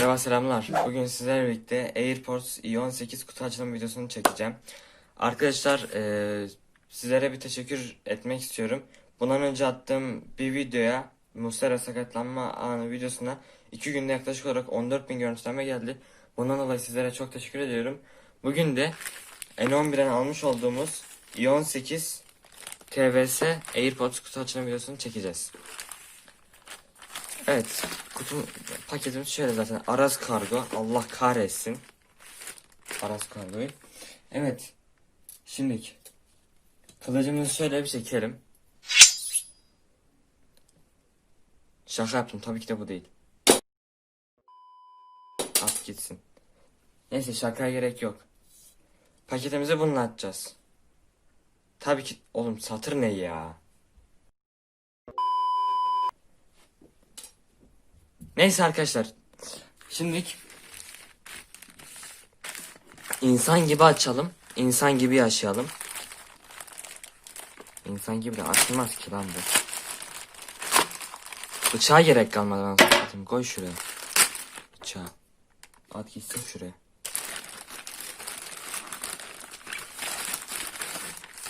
Merhaba selamlar. Bugün sizlerle birlikte AirPods i18 kutu açılım videosunu çekeceğim. Arkadaşlar eee, sizlere bir teşekkür etmek istiyorum. Bundan önce attığım bir videoya Muslera sakatlanma anı videosuna 2 günde yaklaşık olarak 14.000 görüntülenme geldi. Bundan dolayı sizlere çok teşekkür ediyorum. Bugün de N11'den almış olduğumuz i18 TVS AirPods kutu açılım videosunu çekeceğiz. Evet. Kutu paketimiz şöyle zaten. Aras kargo. Allah kahretsin. Aras kargoyu. Evet. Şimdiki. Kılıcımızı şöyle bir çekelim. Şaka yaptım. Tabii ki de bu değil. At gitsin. Neyse şakaya gerek yok. Paketimizi bununla açacağız. Tabii ki... Oğlum satır ne ya? Neyse arkadaşlar. Şimdilik insan gibi açalım. insan gibi yaşayalım. İnsan gibi de açılmaz ki lan bu. Bıçağa gerek kalmadı satayım. Koy şuraya. Bıçağı. At gitsin şuraya.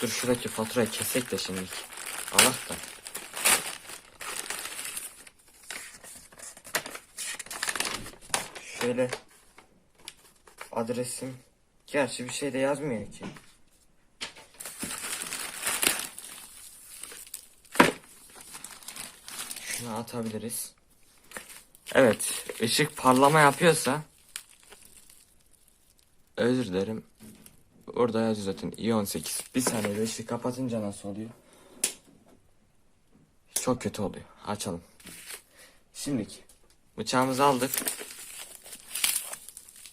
Dur şuradaki faturayı kesek de şimdilik. Allah da. Şöyle adresim. Gerçi bir şey de yazmıyor ki. Şunu atabiliriz. Evet, ışık parlama yapıyorsa özür dilerim. Orada yazıyor zaten i18. Bir saniye ışığı kapatınca nasıl oluyor? Çok kötü oluyor. Açalım. Şimdiki bıçağımızı aldık.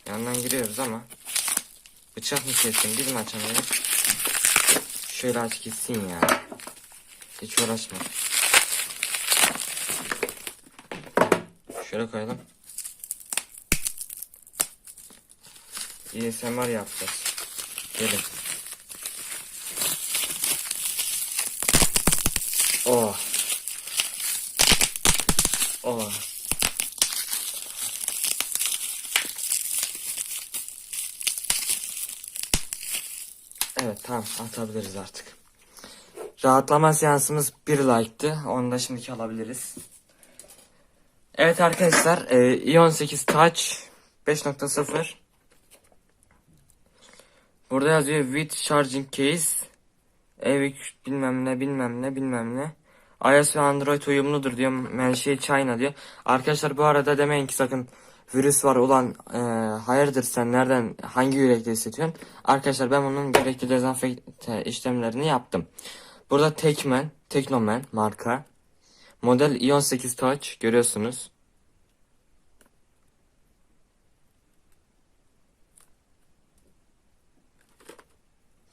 Yandan giriyoruz ama bıçak mı kessin biz mi açamıyoruz? Şöyle aç gitsin ya. Hiç uğraşma. Şöyle koyalım. ASMR yapacağız. Gelin. Oh. Oh. Evet tamam atabiliriz artık. Rahatlama seansımız bir like'tı. Onu da şimdiki alabiliriz. Evet arkadaşlar e, i18 Touch 5.0 Burada yazıyor with charging case Evic bilmem ne bilmem ne bilmem ne iOS ve Android uyumludur diyor menşei China diyor. Arkadaşlar bu arada demeyin ki sakın virüs var ulan e, hayırdır sen nereden hangi yürekte hissediyorsun? Arkadaşlar ben bunun gerekli dezenfekte işlemlerini yaptım. Burada Tekman, Teknoman marka. Model i18 Touch görüyorsunuz.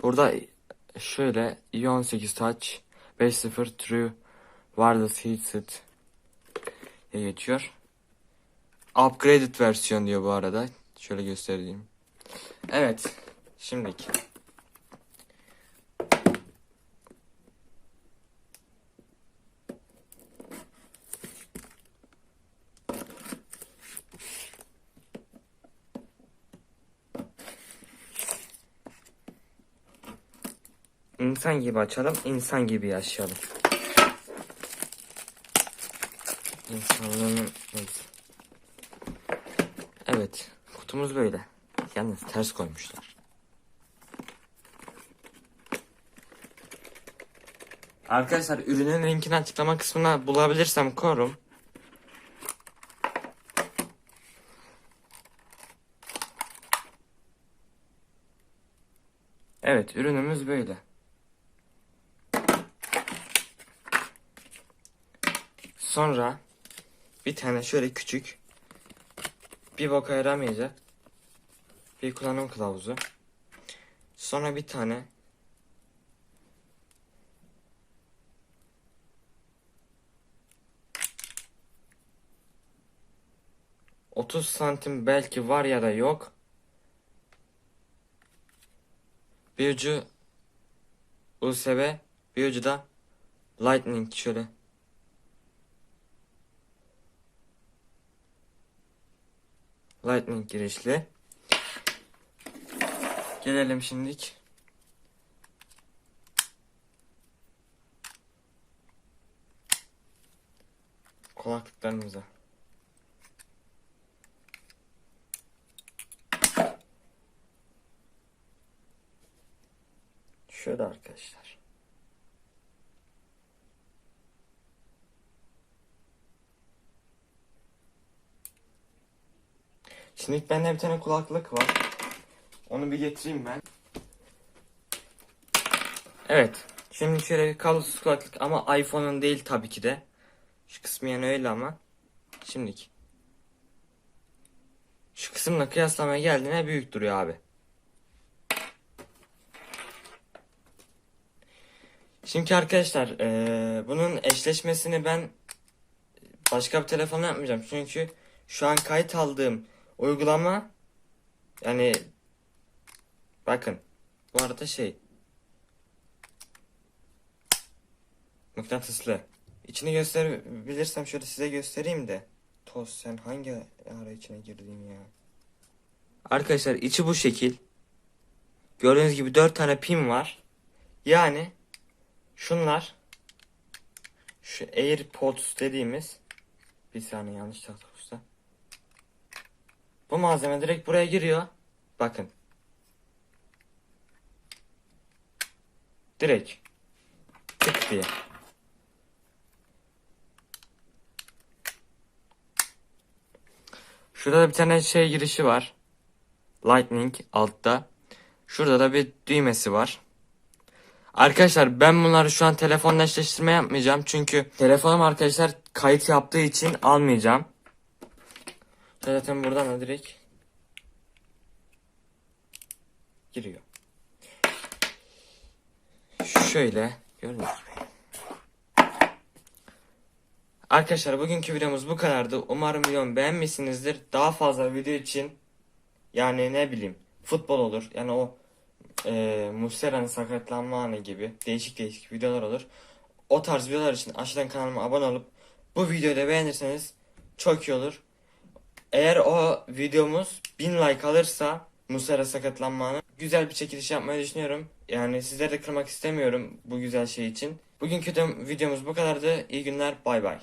Burada şöyle i18 Touch 5.0 True Wireless Headset geçiyor. Upgraded versiyon diyor bu arada. Şöyle göstereyim. Evet. Şimdiki. İnsan gibi açalım, insan gibi yaşayalım. İnsanlığının neyse. Evet, kutumuz böyle. Yalnız ters koymuşlar. Arkadaşlar ürünün linkini açıklama kısmına bulabilirsem korum. Evet, ürünümüz böyle. Sonra bir tane şöyle küçük bir boka yaramayacak bir kullanım kılavuzu. Sonra bir tane Otuz santim belki var ya da yok. Bir ucu USB, bir ucu da Lightning şöyle Lightning girişli. Gelelim şimdilik. Kulaklıklarımıza. Şöyle arkadaşlar. Şimdi bende bir tane kulaklık var. Onu bir getireyim ben. Evet. Şimdi şöyle bir kablosuz kulaklık ama iPhone'un değil tabii ki de. Şu kısmı yani öyle ama. Şimdiki. Şu kısımla kıyaslamaya geldiğinde büyük duruyor abi. Şimdi arkadaşlar eee, bunun eşleşmesini ben başka bir telefonla yapmayacağım. Çünkü şu an kayıt aldığım uygulama yani bakın bu arada şey mıknatıslı. İçini gösterebilirsem şöyle size göstereyim de. Toz sen hangi ara içine girdin ya? Arkadaşlar içi bu şekil. Gördüğünüz gibi 4 tane pin var. Yani şunlar şu AirPods dediğimiz bir saniye yanlış taktık usta. Bu malzeme direkt buraya giriyor. Bakın. Direkt. Tık diye. Şurada da bir tane şey girişi var. Lightning altta. Şurada da bir düğmesi var. Arkadaşlar ben bunları şu an telefonla eşleştirme yapmayacağım. Çünkü telefonum arkadaşlar kayıt yaptığı için almayacağım. Zaten buradan da direkt giriyor. Şöyle gördünüz mü? Arkadaşlar bugünkü videomuz bu kadardı. Umarım videomu beğenmişsinizdir. Daha fazla video için yani ne bileyim futbol olur. Yani o e, Muslera'nın sakatlanma anı gibi değişik değişik videolar olur. O tarz videolar için aşağıdan kanalıma abone olup bu videoyu da beğenirseniz çok iyi olur. Eğer o videomuz 1000 like alırsa Muslera sakatlanma anı güzel bir çekiliş yapmayı düşünüyorum. Yani sizleri de kırmak istemiyorum bu güzel şey için. Bugünkü de videomuz bu kadardı. İyi günler. Bay bay.